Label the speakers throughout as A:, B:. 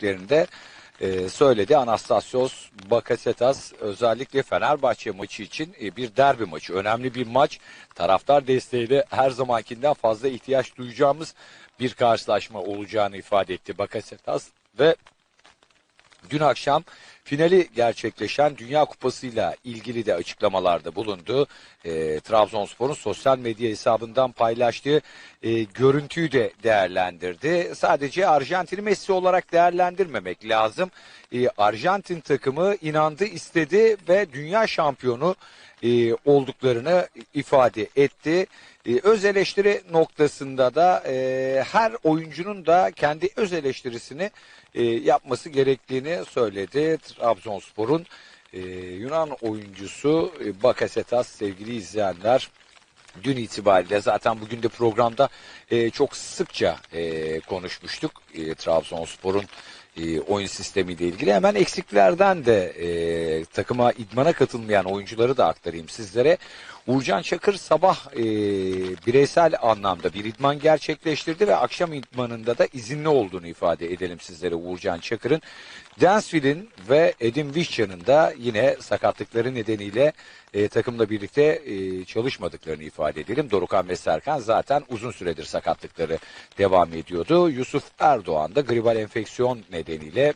A: de e, söyledi. Anastasios Bakasetas özellikle Fenerbahçe maçı için e, bir derbi maçı. Önemli bir maç. Taraftar desteğiyle her zamankinden fazla ihtiyaç duyacağımız bir karşılaşma olacağını ifade etti Bakasetas ve Dün akşam finali gerçekleşen Dünya Kupası ile ilgili de açıklamalarda bulundu. E, Trabzonspor'un sosyal medya hesabından paylaştığı e, görüntüyü de değerlendirdi. Sadece Arjantin'i Messi olarak değerlendirmemek lazım. E, Arjantin takımı inandı, istedi ve dünya şampiyonu e, olduklarını ifade etti. E, öz eleştiri noktasında da e, her oyuncunun da kendi öz eleştirisini e, yapması gerektiğini söyledi. Trabzonspor'un e, Yunan oyuncusu e, Bakasetas sevgili izleyenler dün itibariyle zaten bugün de programda e, çok sıkça e, konuşmuştuk e, Trabzonspor'un e, oyun sistemiyle ilgili. Hemen eksiklerden de e, takıma idmana katılmayan oyuncuları da aktarayım sizlere. Uğurcan Çakır sabah e, bireysel anlamda bir idman gerçekleştirdi ve akşam idmanında da izinli olduğunu ifade edelim sizlere Uğurcan Çakır'ın. Dansville'in ve Edim Vişcan'ın da yine sakatlıkları nedeniyle e, takımla birlikte e, çalışmadıklarını ifade edelim. Dorukan ve Serkan zaten uzun süredir sakatlıkları devam ediyordu. Yusuf Erdoğan da gribal enfeksiyon nedeniyle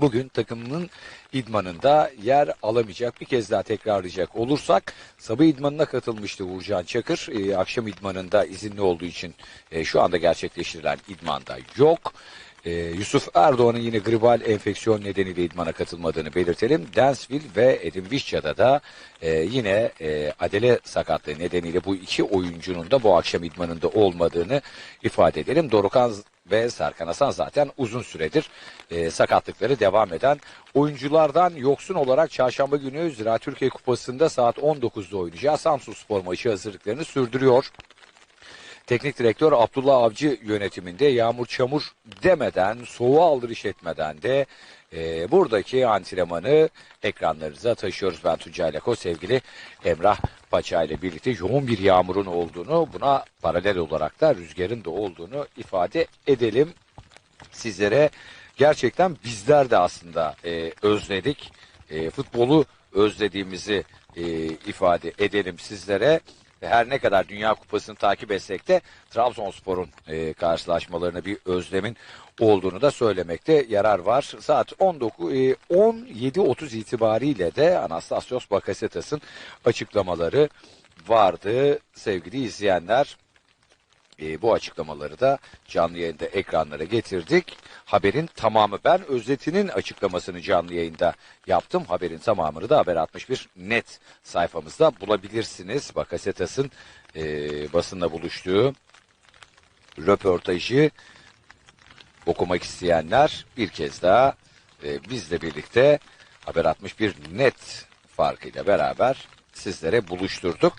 A: bugün takımının idmanında yer alamayacak. Bir kez daha tekrarlayacak olursak sabah idmanına katılmıştı Uğurcan Çakır. E, akşam idmanında izinli olduğu için e, şu anda gerçekleştirilen idmanda yok. Ee, Yusuf Erdoğan'ın yine gribal enfeksiyon nedeniyle idmana katılmadığını belirtelim. Dansville ve Edin da e, yine e, adele sakatlığı nedeniyle bu iki oyuncunun da bu akşam idmanında olmadığını ifade edelim. Dorukan ve Serkan Hasan zaten uzun süredir e, sakatlıkları devam eden oyunculardan yoksun olarak çarşamba günü Zira Türkiye Kupası'nda saat 19'da oynayacağı Samsun Spor maçı hazırlıklarını sürdürüyor. Teknik direktör Abdullah Avcı yönetiminde yağmur çamur demeden, soğuğa aldırış etmeden de e, buradaki antrenmanı ekranlarınıza taşıyoruz. Ben Tuncay Lako, sevgili Emrah Paça ile birlikte yoğun bir yağmurun olduğunu, buna paralel olarak da rüzgarın da olduğunu ifade edelim sizlere. Gerçekten bizler de aslında e, özledik. E, futbolu özlediğimizi e, ifade edelim sizlere. Her ne kadar Dünya Kupası'nı takip etsek de Trabzonspor'un e, karşılaşmalarına bir özlemin olduğunu da söylemekte yarar var. Saat 19 e, 17.30 itibariyle de Anastasios Bakasetas'ın açıklamaları vardı sevgili izleyenler. E, bu açıklamaları da canlı yayında ekranlara getirdik. Haberin tamamı ben özetinin açıklamasını canlı yayında yaptım. Haberin tamamını da Haber 61 net sayfamızda bulabilirsiniz. Bakasetas'ın e, basınla buluştuğu röportajı okumak isteyenler bir kez daha e, bizle birlikte Haber 61 net farkıyla beraber sizlere buluşturduk.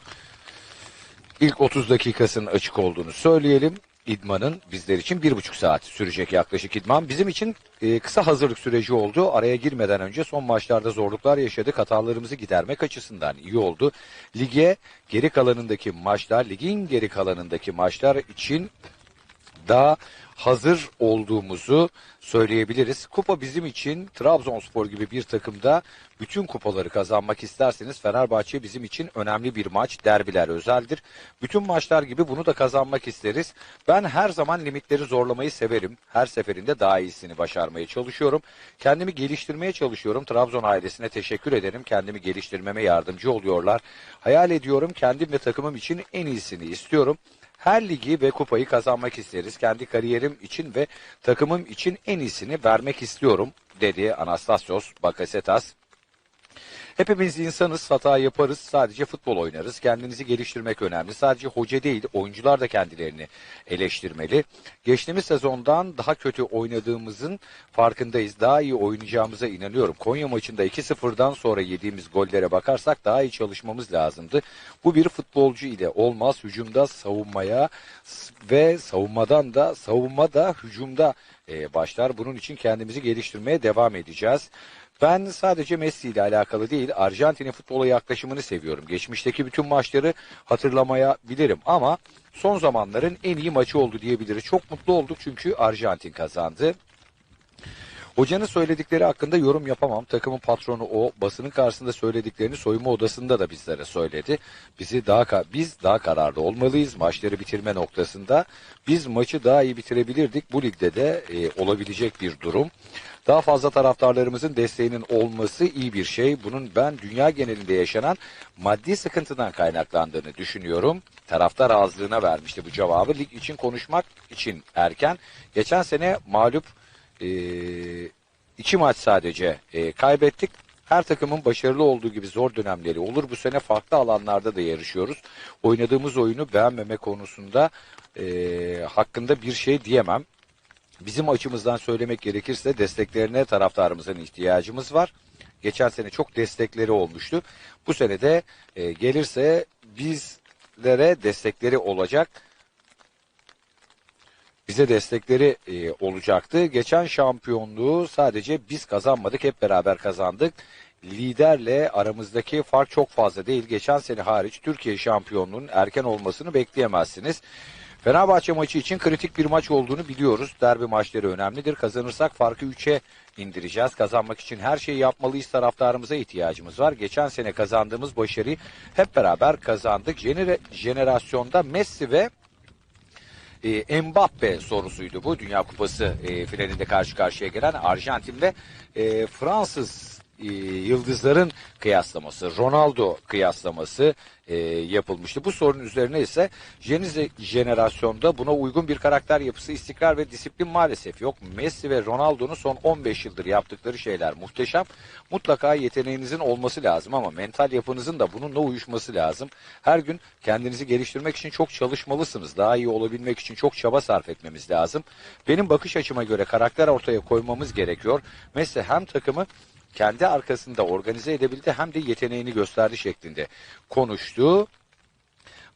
A: İlk 30 dakikasının açık olduğunu söyleyelim. İdmanın bizler için bir buçuk saat sürecek yaklaşık idman. Bizim için e, kısa hazırlık süreci oldu. Araya girmeden önce son maçlarda zorluklar yaşadık. Hatalarımızı gidermek açısından iyi oldu. Lige geri kalanındaki maçlar, ligin geri kalanındaki maçlar için daha hazır olduğumuzu söyleyebiliriz. Kupa bizim için Trabzonspor gibi bir takımda bütün kupaları kazanmak isterseniz Fenerbahçe bizim için önemli bir maç. Derbiler özeldir. Bütün maçlar gibi bunu da kazanmak isteriz. Ben her zaman limitleri zorlamayı severim. Her seferinde daha iyisini başarmaya çalışıyorum. Kendimi geliştirmeye çalışıyorum. Trabzon ailesine teşekkür ederim. Kendimi geliştirmeme yardımcı oluyorlar. Hayal ediyorum kendim ve takımım için en iyisini istiyorum. Her ligi ve kupayı kazanmak isteriz. Kendi kariyerim için ve takımım için en iyisini vermek istiyorum dedi Anastasios Bakasetas. Hepimiz insanız, hata yaparız, sadece futbol oynarız. Kendinizi geliştirmek önemli. Sadece hoca değil, oyuncular da kendilerini eleştirmeli. Geçtiğimiz sezondan daha kötü oynadığımızın farkındayız. Daha iyi oynayacağımıza inanıyorum. Konya maçında 2-0'dan sonra yediğimiz gollere bakarsak daha iyi çalışmamız lazımdı. Bu bir futbolcu ile olmaz. Hücumda savunmaya ve savunmadan da savunma da hücumda e, başlar. Bunun için kendimizi geliştirmeye devam edeceğiz. Ben sadece Messi ile alakalı değil, Arjantin'in futbola yaklaşımını seviyorum. Geçmişteki bütün maçları hatırlamaya bilirim ama son zamanların en iyi maçı oldu diyebiliriz. Çok mutlu olduk çünkü Arjantin kazandı. Hocanın söyledikleri hakkında yorum yapamam. Takımın patronu o. Basının karşısında söylediklerini soyunma odasında da bizlere söyledi. Bizi daha biz daha kararlı olmalıyız maçları bitirme noktasında. Biz maçı daha iyi bitirebilirdik. Bu ligde de e, olabilecek bir durum. Daha fazla taraftarlarımızın desteğinin olması iyi bir şey. Bunun ben dünya genelinde yaşanan maddi sıkıntıdan kaynaklandığını düşünüyorum. Taraftar azlığına vermişti bu cevabı. Lig için konuşmak için erken. Geçen sene mağlup e, iki maç sadece e, kaybettik. Her takımın başarılı olduğu gibi zor dönemleri olur. Bu sene farklı alanlarda da yarışıyoruz. Oynadığımız oyunu beğenmeme konusunda e, hakkında bir şey diyemem. Bizim açımızdan söylemek gerekirse desteklerine taraftarımızın ihtiyacımız var. Geçen sene çok destekleri olmuştu. Bu sene de e, gelirse bizlere destekleri olacak. Bize destekleri e, olacaktı. Geçen şampiyonluğu sadece biz kazanmadık, hep beraber kazandık. Liderle aramızdaki fark çok fazla değil. Geçen sene hariç Türkiye şampiyonluğunun erken olmasını bekleyemezsiniz. Fenerbahçe maçı için kritik bir maç olduğunu biliyoruz. Derbi maçları önemlidir. Kazanırsak farkı 3'e indireceğiz. Kazanmak için her şeyi yapmalıyız. Taraftarımıza ihtiyacımız var. Geçen sene kazandığımız başarıyı hep beraber kazandık. Jenere, jenerasyonda Messi ve e, Mbappe sorusuydu bu. Dünya Kupası e, finalinde karşı karşıya gelen Arjantin ve e, Fransız e, yıldızların kıyaslaması, Ronaldo kıyaslaması e, yapılmıştı. Bu sorunun üzerine ise yeni jenerasyonda buna uygun bir karakter yapısı, istikrar ve disiplin maalesef yok. Messi ve Ronaldo'nun son 15 yıldır yaptıkları şeyler muhteşem. Mutlaka yeteneğinizin olması lazım ama mental yapınızın da bununla uyuşması lazım. Her gün kendinizi geliştirmek için çok çalışmalısınız. Daha iyi olabilmek için çok çaba sarf etmemiz lazım. Benim bakış açıma göre karakter ortaya koymamız gerekiyor. Messi hem takımı kendi arkasında organize edebildi hem de yeteneğini gösterdi şeklinde konuştu.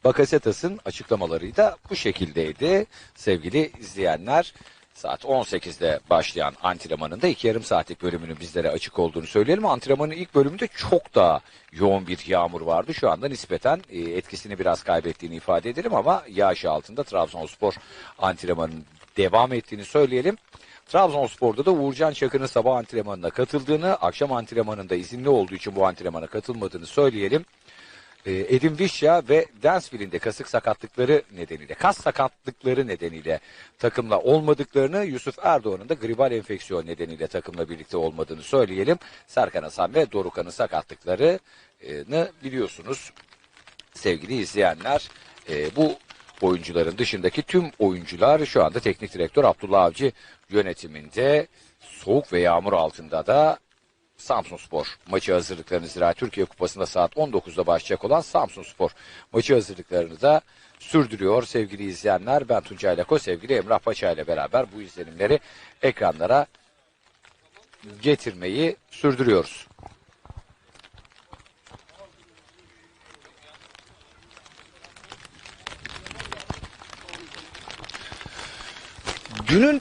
A: Bakasetas'ın açıklamaları da bu şekildeydi sevgili izleyenler. Saat 18'de başlayan antrenmanın da iki yarım saatlik bölümünün bizlere açık olduğunu söyleyelim. Antrenmanın ilk bölümünde çok daha yoğun bir yağmur vardı. Şu anda nispeten e, etkisini biraz kaybettiğini ifade edelim ama yağış altında Trabzonspor antrenmanın devam ettiğini söyleyelim. Trabzonspor'da da Uğurcan Çakır'ın sabah antrenmanına katıldığını, akşam antrenmanında izinli olduğu için bu antrenmana katılmadığını söyleyelim. Ee, Edin Vişya ve Dansville'in de kasık sakatlıkları nedeniyle, kas sakatlıkları nedeniyle takımla olmadıklarını, Yusuf Erdoğan'ın da gribal enfeksiyon nedeniyle takımla birlikte olmadığını söyleyelim. Serkan Hasan ve Dorukan'ın sakatlıklarını biliyorsunuz sevgili izleyenler. Ee, bu oyuncuların dışındaki tüm oyuncular şu anda teknik direktör Abdullah Avcı yönetiminde soğuk ve yağmur altında da Samsun Spor maçı hazırlıklarını Zira Türkiye Kupası'nda saat 19'da başlayacak olan Samsun Spor maçı hazırlıklarını da sürdürüyor sevgili izleyenler. Ben Tuncay Lako, sevgili Emrah Paşa ile beraber bu izlenimleri ekranlara getirmeyi sürdürüyoruz. Dünün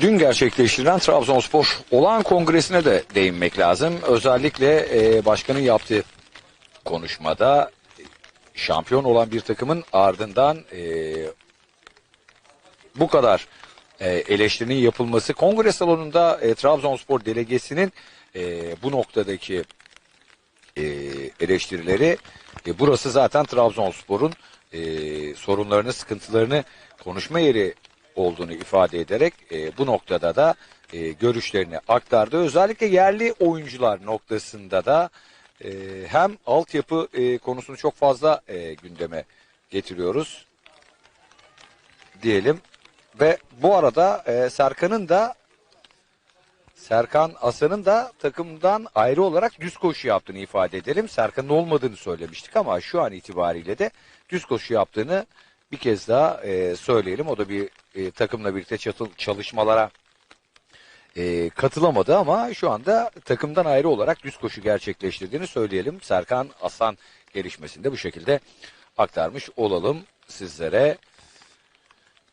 A: dün gerçekleştirilen Trabzonspor olağan kongresine de değinmek lazım. Özellikle e, başkanın yaptığı konuşmada şampiyon olan bir takımın ardından e, bu kadar e, eleştirinin yapılması kongre salonunda e, Trabzonspor delegesinin e, bu noktadaki e, eleştirileri e, burası zaten Trabzonspor'un e, sorunlarını sıkıntılarını konuşma yeri olduğunu ifade ederek e, bu noktada da e, görüşlerini aktardı. Özellikle yerli oyuncular noktasında da e, hem altyapı e, konusunu çok fazla e, gündeme getiriyoruz diyelim. Ve bu arada e, Serkan'ın da Serkan Asan'ın da takımdan ayrı olarak düz koşu yaptığını ifade edelim. Serkan'ın olmadığını söylemiştik ama şu an itibariyle de düz koşu yaptığını bir kez daha e, söyleyelim. O da bir e, takımla birlikte çatıl, çalışmalara e, katılamadı ama şu anda takımdan ayrı olarak düz koşu gerçekleştirdiğini söyleyelim. Serkan Aslan gelişmesinde bu şekilde aktarmış olalım sizlere.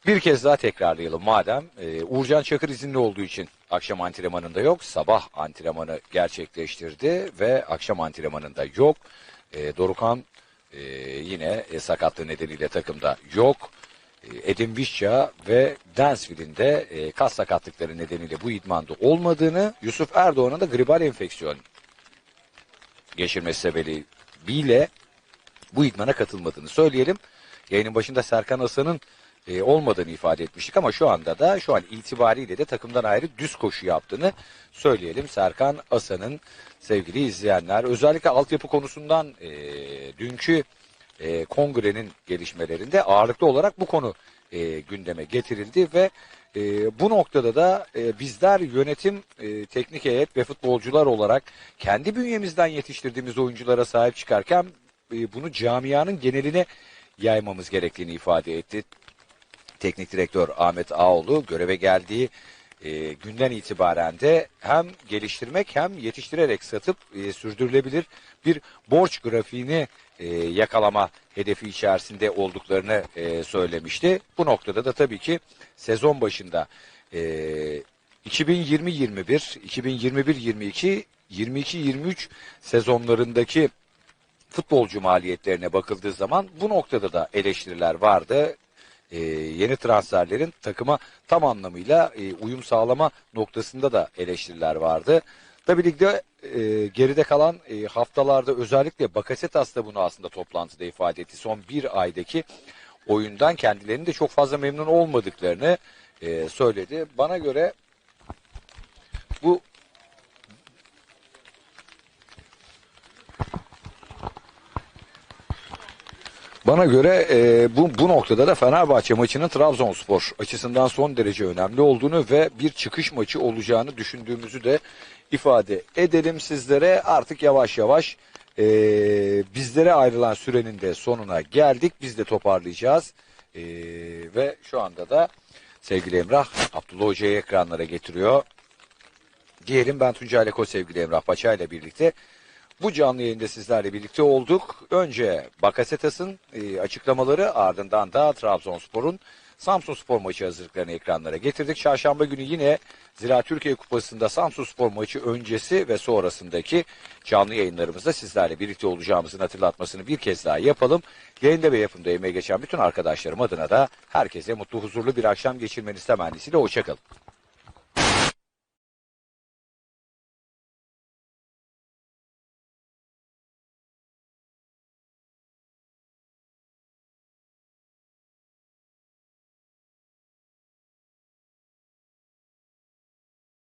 A: Bir kez daha tekrarlayalım madem. E, Uğurcan Çakır izinli olduğu için akşam antrenmanında yok. Sabah antrenmanı gerçekleştirdi ve akşam antrenmanında yok. E, Dorukan e, yine e, sakatlığı nedeniyle takımda yok. e, Edin Visca ve Dansville'in de e, kas sakatlıkları nedeniyle bu idmanda olmadığını, Yusuf Erdoğan'ın da gribal enfeksiyon geçirmesi sebebiyle bu idmana katılmadığını söyleyelim. Yayının başında Serkan Hasan'ın e, olmadığını ifade etmiştik ama şu anda da şu an itibariyle de takımdan ayrı düz koşu yaptığını söyleyelim. Serkan Hasan'ın sevgili izleyenler özellikle altyapı konusundan e, dünkü e, kongrenin gelişmelerinde ağırlıklı olarak bu konu e, gündeme getirildi ve e, bu noktada da e, bizler yönetim, e, teknik heyet ve futbolcular olarak kendi bünyemizden yetiştirdiğimiz oyunculara sahip çıkarken e, bunu camianın geneline yaymamız gerektiğini ifade etti. Teknik direktör Ahmet Ağoğlu göreve geldiği e, günden itibaren de hem geliştirmek hem yetiştirerek satıp e, sürdürülebilir bir borç grafiğini e, yakalama hedefi içerisinde olduklarını e, söylemişti. Bu noktada da tabii ki sezon başında e, 2020-21, 2021-22, 22-23 sezonlarındaki futbolcu maliyetlerine bakıldığı zaman bu noktada da eleştiriler vardı. Ee, yeni transferlerin takıma tam anlamıyla e, uyum sağlama noktasında da eleştiriler vardı. Tabii ligde e, geride kalan e, haftalarda özellikle Bakasetas da bunu aslında toplantıda ifade etti. Son bir aydaki oyundan kendilerinin de çok fazla memnun olmadıklarını e, söyledi. Bana göre bu Bana göre e, bu, bu noktada da Fenerbahçe maçının Trabzonspor açısından son derece önemli olduğunu ve bir çıkış maçı olacağını düşündüğümüzü de ifade edelim sizlere. Artık yavaş yavaş e, bizlere ayrılan sürenin de sonuna geldik. Biz de toparlayacağız. E, ve şu anda da sevgili Emrah Abdullah Hoca'yı ekranlara getiriyor. Diyelim ben Tuncay Leko sevgili Emrah Paça ile birlikte bu canlı yayında sizlerle birlikte olduk. Önce Bakasetas'ın e, açıklamaları ardından da Trabzonspor'un Samsun Spor maçı hazırlıklarını ekranlara getirdik. Çarşamba günü yine Zira Türkiye Kupası'nda Samsun Spor maçı öncesi ve sonrasındaki canlı yayınlarımızda sizlerle birlikte olacağımızın hatırlatmasını bir kez daha yapalım. Yayında ve yapımda emeği geçen bütün arkadaşlarım adına da herkese mutlu huzurlu bir akşam geçirmeniz temennisiyle hoşçakalın.